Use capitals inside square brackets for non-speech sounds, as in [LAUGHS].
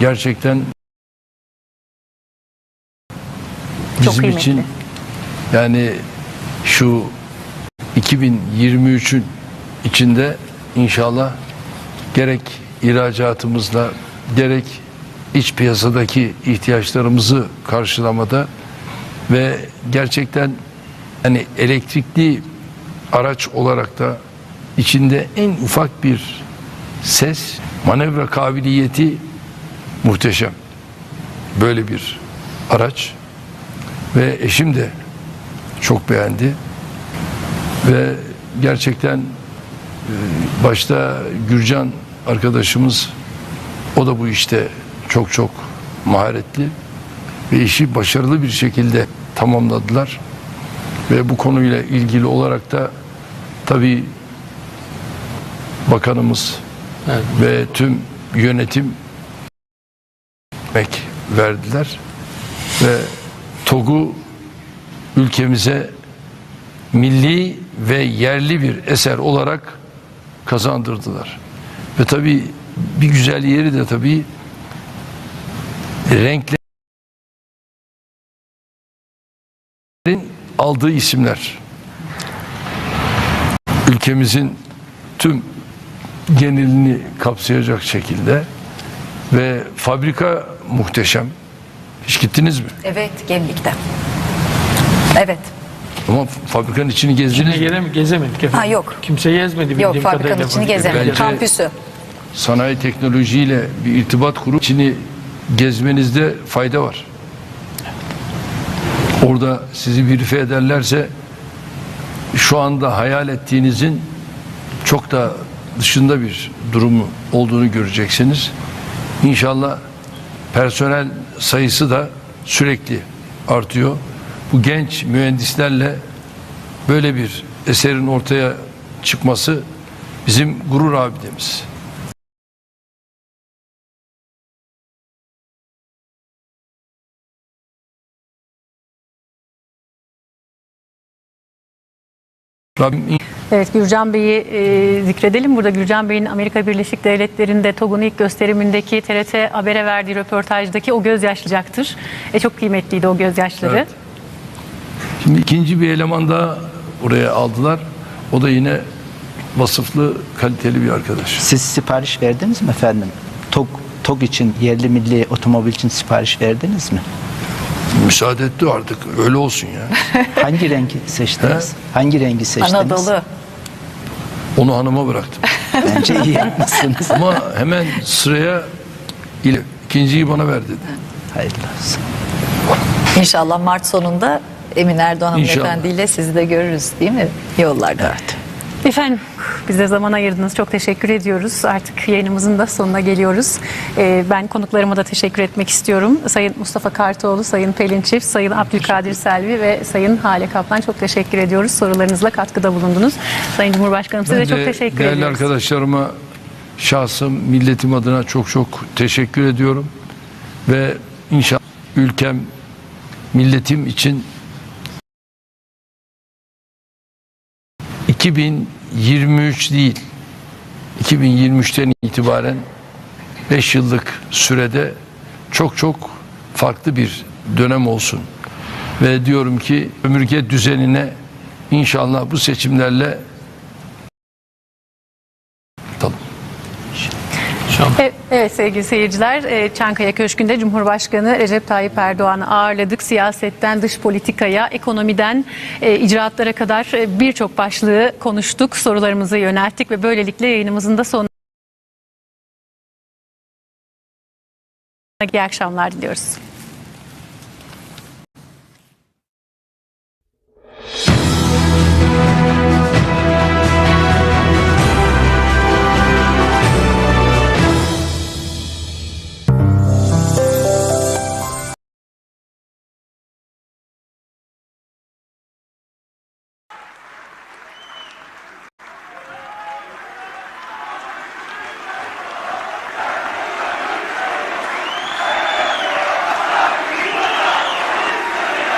gerçekten Çok bizim kıymetli. için yani şu 2023'ün içinde inşallah gerek ihracatımızla gerek iç piyasadaki ihtiyaçlarımızı karşılamada ve gerçekten hani elektrikli araç olarak da içinde en ufak bir ses manevra kabiliyeti muhteşem. Böyle bir araç ve eşim de çok beğendi ve gerçekten e, başta Gürcan arkadaşımız o da bu işte çok çok maharetli ve işi başarılı bir şekilde tamamladılar ve bu konuyla ilgili olarak da tabii bakanımız Evet. ve tüm yönetim emek verdiler ve TOG'u ülkemize milli ve yerli bir eser olarak kazandırdılar. Ve tabii bir güzel yeri de tabii renklerin aldığı isimler. Ülkemizin tüm genelini kapsayacak şekilde ve fabrika muhteşem. Hiç gittiniz mi? Evet, Gemlik'te. Evet. Ama fabrikanın içini gezdiniz İçine mi? girem, gezemedik efendim. Ha, yok. Kimse gezmedi bildiğim Yok, fabrikanın kadarıyla. içini gezemedik. Bence- Kampüsü. Sanayi teknolojiyle bir irtibat kurup içini gezmenizde fayda var. Orada sizi verife ederlerse şu anda hayal ettiğinizin çok da dışında bir durumu olduğunu göreceksiniz. İnşallah personel sayısı da sürekli artıyor. Bu genç mühendislerle böyle bir eserin ortaya çıkması bizim gurur abidemiz. Rabbim Evet Gürcan Bey'i e, zikredelim. Burada Gürcan Bey'in Amerika Birleşik Devletleri'nde TOG'un ilk gösterimindeki TRT Haber'e verdiği röportajdaki o gözyaşlayacaktır. E, çok kıymetliydi o gözyaşları. Evet. Şimdi ikinci bir eleman daha oraya aldılar. O da yine vasıflı, kaliteli bir arkadaş. Siz sipariş verdiniz mi efendim? TOG, TOG için, yerli milli otomobil için sipariş verdiniz mi? Müsaade etti artık. Öyle olsun ya. Hangi rengi seçtiniz? Hangi rengi seçtiniz? Anadolu. Onu hanıma bıraktım. [LAUGHS] Bence iyi yapmışsınız. Ama hemen sıraya ile ikinciyi bana ver dedi. Hayırlı olsun. İnşallah Mart sonunda Emin Erdoğan İnşallah. Hanımefendi ile sizi de görürüz değil mi? Yollarda. Evet. Efendim bize zaman ayırdınız. Çok teşekkür ediyoruz. Artık yayınımızın da sonuna geliyoruz. Ee, ben konuklarıma da teşekkür etmek istiyorum. Sayın Mustafa Kartoğlu, Sayın Pelin Çift, Sayın Abdülkadir Selvi ve Sayın Hale Kaplan çok teşekkür ediyoruz. Sorularınızla katkıda bulundunuz. Sayın Cumhurbaşkanım size çok teşekkür değerli ediyoruz. arkadaşlarıma şahsım, milletim adına çok çok teşekkür ediyorum. Ve inşallah ülkem, milletim için 2023 değil, 2023'ten itibaren 5 yıllık sürede çok çok farklı bir dönem olsun. Ve diyorum ki ömürge düzenine inşallah bu seçimlerle Evet, evet sevgili seyirciler, e, Çankaya Köşkü'nde Cumhurbaşkanı Recep Tayyip Erdoğan'ı ağırladık. Siyasetten dış politikaya, ekonomiden e, icraatlara kadar e, birçok başlığı konuştuk, sorularımızı yönelttik ve böylelikle yayınımızın da sonuna İyi akşamlar diliyoruz.